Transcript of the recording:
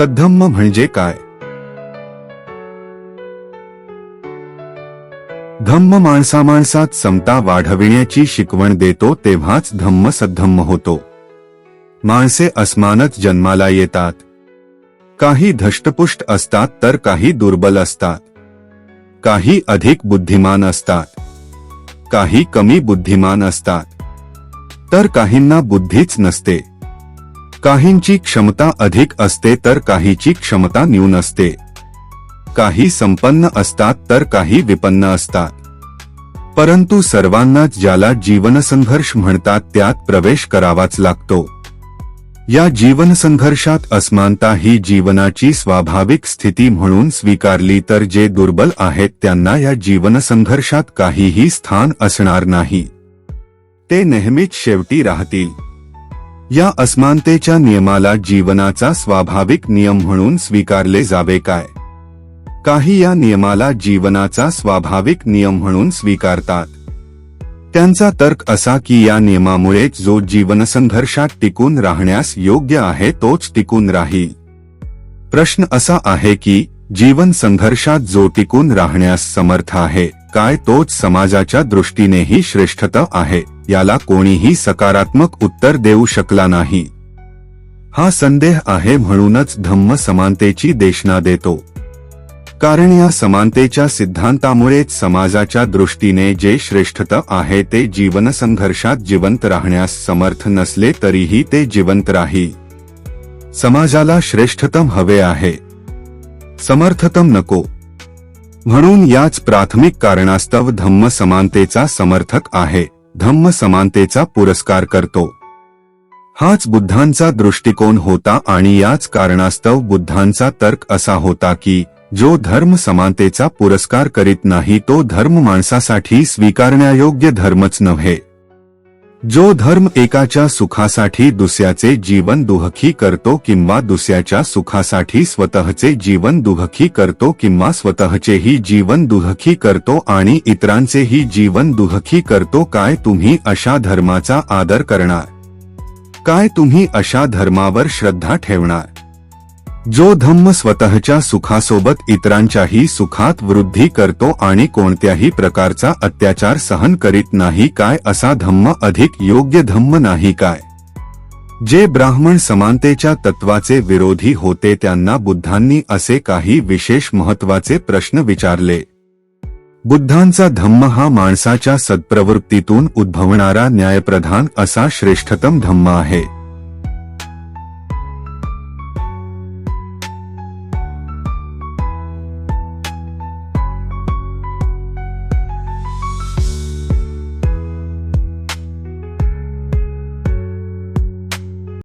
सद्धम्म म्हणजे काय? धम्म माणसा माणसात समता वाढविण्याची शिकवण देतो तेव्हाच धम्म सद्धम्म होतो. माणसे अस्मानच जन्माला येतात. काही धष्टपुष्ट असतात तर काही दुर्बल असतात. काही अधिक बुद्धिमान असतात. काही कमी बुद्धिमान असतात. तर काहींना बुद्धीच नसते. काहींची क्षमता अधिक असते तर काहीची क्षमता न्यून असते. काही संपन्न असतात तर काही विपन्न असतात. परंतु सर्वांनाच ज्याला जीवनसंघर्ष म्हणतात त्यात प्रवेश करावाच लागतो. या जीवनसंघर्षात असमानता ही जीवनाची स्वाभाविक स्थिती म्हणून स्वीकारली तर जे दुर्बल आहेत त्यांना या जीवनसंघर्षात काहीही स्थान असणार नाही. ते नेहमीच शेवटी राहतील. या असमानतेच्या नियमाला जीवनाचा स्वाभाविक नियम म्हणून स्वीकारले जावे काय? काही या नियमाला जीवनाचा स्वाभाविक नियम म्हणून स्वीकारतात. त्यांचा तर्क असा की या नियमामुळेच जो जीवनसंघर्षात टिकून राहण्यास योग्य आहे तोच टिकून राहील. प्रश्न असा आहे की जीवन संघर्षात जो टिकून राहण्यास समर्थ आहे काय तोच समाजाच्या दृष्टीनेही श्रेष्ठता आहे याला कोणीही सकारात्मक उत्तर देऊ शकला नाही. हा संदेह आहे म्हणूनच धम्म समानतेची देशना देतो. कारण या समानतेच्या सिद्धांतामुळेच समाजाच्या दृष्टीने जे श्रेष्ठता आहे ते जीवनसंघर्षात जिवंत राहण्यास समर्थ नसले तरीही ते जिवंत राही. समाजाला श्रेष्ठतम हवे आहे. समर्थतम नको. म्हणून याच प्राथमिक कारणास्तव धम्म समानतेचा समर्थक आहे. धम्म समानतेचा पुरस्कार करतो. हाच बुद्धांचा दृष्टिकोन होता आणि याच कारणास्तव बुद्धांचा तर्क असा होता की जो धर्म समानतेचा पुरस्कार करीत नाही तो धर्म माणसासाठी स्वीकारण्यायोग्य धर्मच नव्हे. जो धर्म एकाच्या सुखासाठी दुसऱ्याचे जीवन दुहखी करतो किंवा दुसऱ्याच्या सुखासाठी स्वतःचे जीवन दुहखी करतो किंवा स्वतःचेही जीवन दुहखी करतो आणि इतरांचेही जीवन दुहखी करतो काय तुम्ही अशा धर्माचा आदर करणार? काय तुम्ही अशा धर्मावर श्रद्धा ठेवणार? जो धम्म स्वतःच्या सुखासोबत इतरांच्याही सुखात वृद्धी करतो आणि कोणत्याही प्रकारचा अत्याचार सहन करीत नाही काय असा धम्म अधिक योग्य धम्म नाही काय? जे ब्राह्मण समानतेच्या तत्वाचे विरोधी होते त्यांना बुद्धांनी असे काही विशेष महत्त्वाचे प्रश्न विचारले. बुद्धांचा धम्म हा माणसाच्या सत्प्रवृत्तीतून उद्भवणारा न्यायप्रधान असा श्रेष्ठतम धम्म आहे.